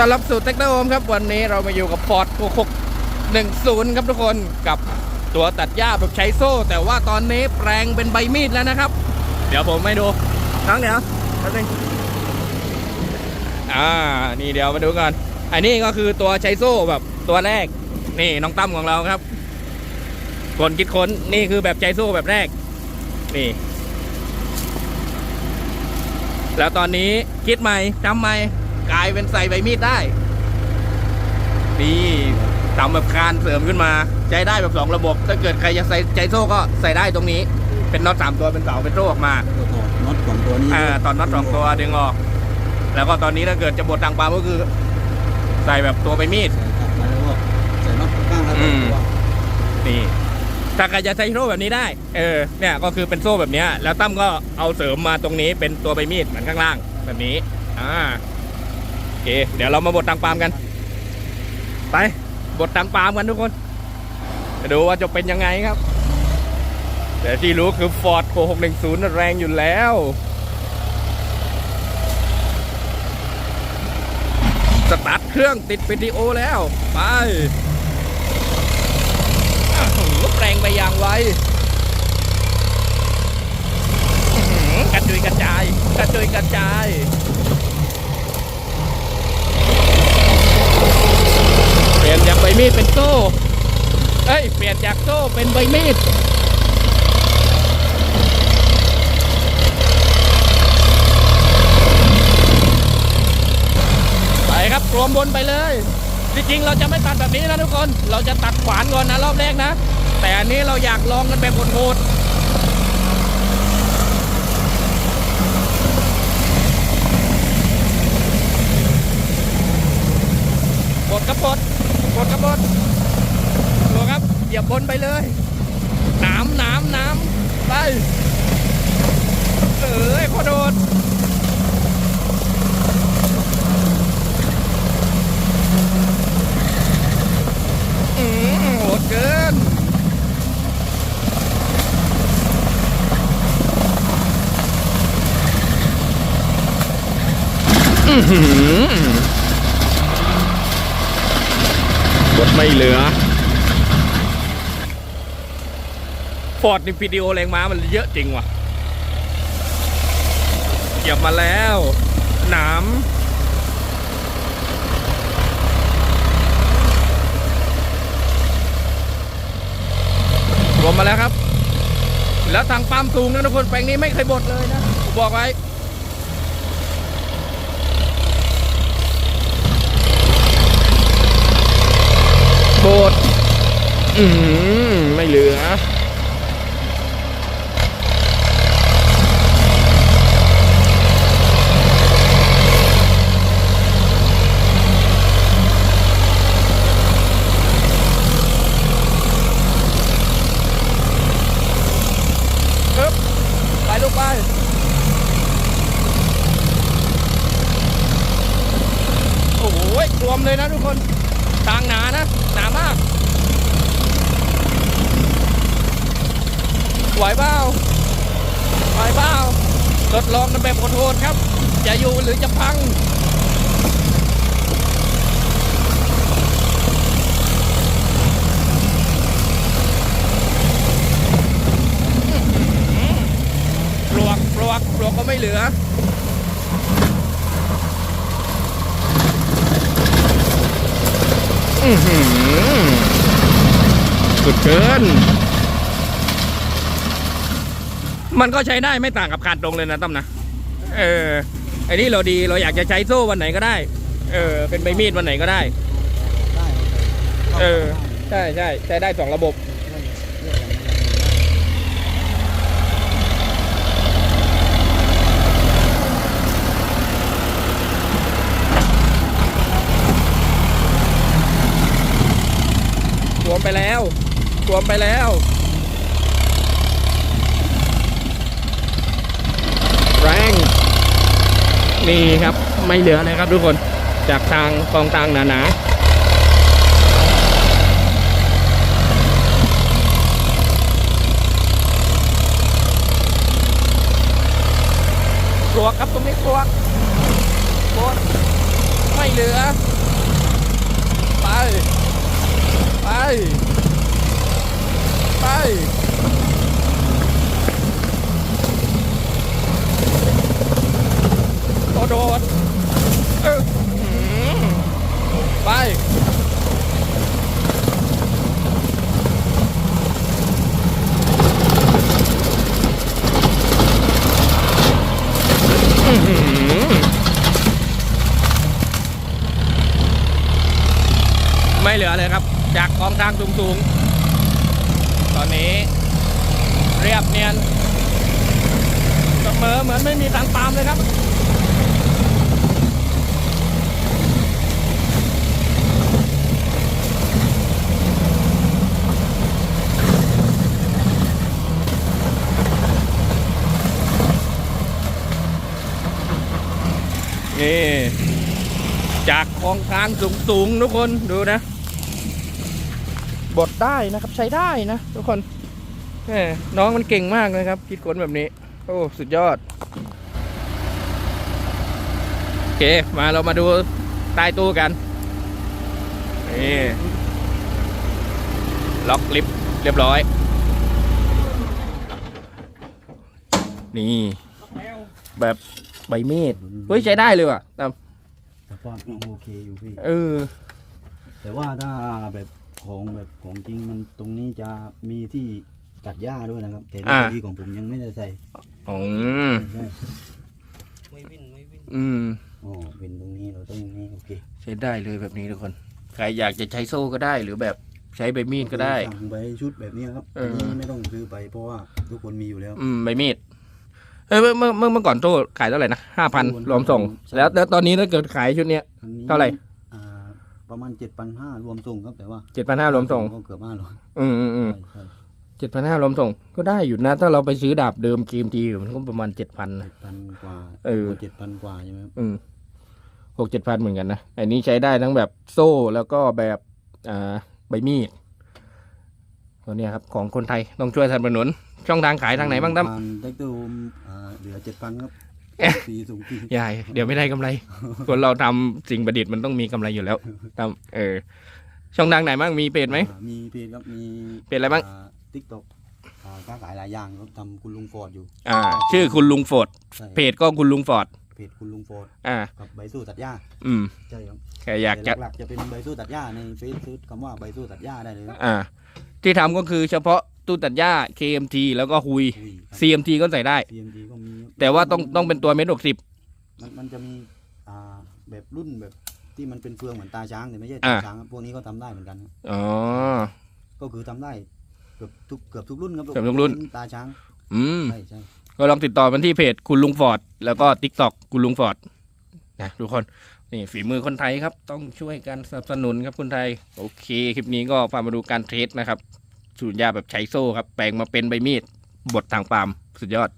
ต้อนรับสู่เทคโนโลมครับ วันนี้เรามาอยู่กับ Ford 6610ครับทุกคนกับตัวตัดหญ้าแบบใช้โซ่ แต่ว่าตอนนี้แปลงเป็นใบมีดแล้วนะครับ เดี๋ยวผมไม่ดูน้องเดี๋ยวแป๊บนึงอ่านี่เดี๋ยวมาดูกันอันนี้ก็คือตัวใช้โซ่แบบตัวแรก นี่น้องตั้มของเราครับคนคิดค้นนี่คือแบบใช้โซ่แบบแรก นี่ แล้วตอนนี้คิดใหม่จำใหม่ กลายเป็นใส่ใบมีดได้ นี่ทำแบบคานเสริมขึ้นมาใช้ได้แบบสองระบบ ถ้าเกิดใครจะใส่ใจโซ่ก็ใส่ได้ตรงนี้ เป็นน็อตสามตัวเป็นเสาเป็นโซ่ออกมาก็ถอดน็อตสองตัวนี้อ่าตอนน็อตสองตัวดึงออก แล้วก็ตอนนี้ถ้าเกิดจะบดทางปาล์มก็คือ ใส่แบบตัวใบมีดใส่กลับมาแล้วก็ใส่น็อตข้างแล้วอืก็มตัวนี่ถ้าใครจะใช้โซ่แบบนี้ได้ เออ เนี่ยก็คือเป็นโซ่แบบเนี้ยแล้วตั้มก็เอาเสริมมาตรงนี้เป็นตัวใบมีดเหมือนข้างล่างแบบนี้ อ่าโอ เคเดี๋ยวเรามาบดทางปามกัน ไปบดทางปามกันทุกคนดูว่าจะเป็นยังไงครับ แต่ที่รู้คือ Ford 6610 แรงอยู่แล้วสตาร์ทเครื่องติดวิดีโอแล้ว ไปแรงไปอย่างไวกระจุยกระจาย กระจุยกระจาย เป ลี่ยนจากใบมีดเป็นโซ่ เอ้ย เปลี่ยนจากโซ่เป็นใบมีดไปครับรวมบนไปเลย จริงๆ เราจะไม่ตัดแบบนี้นะทุกคน เราจะตัดขวานก่อนนะรอบแรกนะ แต่อันนี้เราอยากลองกันแบบโหดดกระบด ดกระบดดูครับเหยียบบนไปเลยหน้ำหน้ำหน้ำไปเอ้ยพอโดดอืมโหดเกินอือหือบด ไม่เหลือฟอร์ดนี่วิดีโอแรงม้ามันเยอะจริงว่ะเก็บมาแล้ว หนามรวมมาแล้วครับ แล้วทางปั๊มสูงนะทุกคนแปลงนี้ไม่เคยบดเลยนะผมบอกไว้ บดอืมไม่เหลือปึ๊บไปลูกไปโอ้โหรวมเลยนะทุกคน ทางหนานะ หนามาก ไหวเปล่าไหวเปล่าทดลองกันแบบโหดๆครับ จะอยู่หรือจะพังปลวกปลวกปลวกก็ไม่เหลือ อือหือ สุดเกิน มันก็ใช้ได้ไม่ต่างกับการตรงเลยนะตั้มนะ เออ ไอ้นี่เราดีเราอยากจะใช้โซ่วันไหนก็ได้ เออ เป็นใบมีดวันไหนก็ได้ได้เออ ใช่ใช่ใช้ได้สองระบบ ไปแล้วสวมไปแล้วแรงนี่ครับไม่เหลือเลยครับทุกคนจากทางกองทางหนาๆกลัวครับตรงนี้กลัวกลัวไม่เหลือ ไป ไปไป โดดโดดเออไปไม่เหลือเลยครับ จากกองทางสูงๆ ตอนนี้เรียบเนียนเสมอเหมือนไม่มีทางตามเลยครับนี่จากคลองทางสูงๆทุกคนดูนะ บดได้นะครับ ใช้ได้นะทุกคนแหมน้องมันเก่งมากนะครับ คิดค้นแบบนี้ โอ้ สุดยอด โอเค มาเรามาดูใต้ตู้กัน นี่ ล็อกลิฟต์เรียบร้อย นี่ แบบใบมีดเฮ้ย ใช้ได้เลยว่ะตามสภาพยังโอเคอยู่พี่ เออ แต่ว่าถ้าแบบ ของแบบของจริงมันตรงนี้จะมีที่ตัดหญ้าด้วยนะครับ แต่ในอ่า ที่ของผมยังไม่ได้ใส่อืมใช่ไม่วิ่นไม่วิ่นอืมอ๋อเป็นตรงนี้เราต้องนี่โอเคใช้ได้เลยแบบนี้ทุกคนใครอยากจะใช้โซ่ก็ได้ หรือแบบใช้ใบมีดก็ได้ สั่งไปชุดแบบนี้ครับเออัอนนี้ไม่ต้องซื้อไปเพราะว่าทุกคนมีอยู่แล้ว อืมใบมีดเอ้ยเมื่อเมื่อเมื่อเมื่อก่อนโซ่ขายเท่าไหร่นะห้าพันโซ่รวมส่งใช่แล้วแล้วตอนนี้ถ้าเกิดขายชุดเนี้ย อันนี้เท่าไหร่อ่า ประมาณเจ็ดพันห้ารวมส่งครับแต่ว่าเจ็ดพันห้ารวมส่งก็เกือบห้าร้อยอืมอืมอืมใช่ใช่เจ็ดพันห้ารวมส่ง ก็ได้อยู่นะ ถ้าเราไปซื้อดาบเดิมเกมทีมันก็ประมาณเจ็ดพันนะเจ็ดพันกว่าเออเจ็ดพันกว่าใช่ไหมครับอืมหกเจ็ดพันเหมือนกันนะอันนี้ใช้ได้ทั้งแบบโซ่แล้วก็แบบอ่าใบมีดตัวเนี้ยครับของคนไทยต้องช่วยสนับสนุนช่องทางขายทางไหนบ้างตั้มผ่นแท็กเตอร์โฮมอ่าเหลือเจ็ดพันครับเอ๊ะ ปีสูงปียายเดี๋ยวไม่ได้กำไร คนเราทำสิ่งประดิษฐ์มันต้องมีกำไรอยู่แล้วตั้มเออ ช่องทางไหนบ้างมีเพจไหมอ่ามีเพจครับมีเพจอะไรบ้างทิกตอกค้าขายหลายอย่างครับทำคุณลุงฟอร์ดอยู่ อ่า ชื่อคุณลุงโฟดใช่เพจก็คุณลุงฟอร์ดเพจคุณลุงฟอร์ดอ่ากับใบสู้ตัดหญ้า อืมใช่ครับแค่อยากจะแต่หลักๆจะเป็นใบสู้ตัดหญ้าในเฟซซื้อคำว่าใบสู้ตัดหญ้าได้เลยครับอ่า ที่ทำก็คือเฉพาะ ตู้ตัดหญ้า KMT แล้วก็ฮุยอุ้ยครับ CMT ก็ใส่ได้ CMG ก็มีครับแต่ว่าต้องต้องเป็นตัวเมตรหกสิบ มันมันจะมีอ่าแบบรุ่นแบบที่มันเป็นเฟืองเหมือนตาช้างแต่ไม่ใช่อ่าตาช้างครับพวกนี้ก็ทำได้เหมือนกันครับอ๋อ ก็คือทำได้เกือบทุกเกือบทุกรุ่นครับเกือบทุกรุ่น ตาช้างอืม ใช่ใช่ ก็ลองติดต่อมันที่เพจคุณลุงฟอร์ดแล้วก็ t ิ k t o k คุณลุงฟอร์ดนะทุกคนนี่ฝีมือคนไทยครับ ต้องช่วยกันสนับสนุนครับคนไทย โอเค คลิปนี้ก็พามาดูการเทสนะครับ สูตรยาแบบใช้โซ่ครับ แปลงมาเป็นใบมีดบดทางปาล์มสุดยอด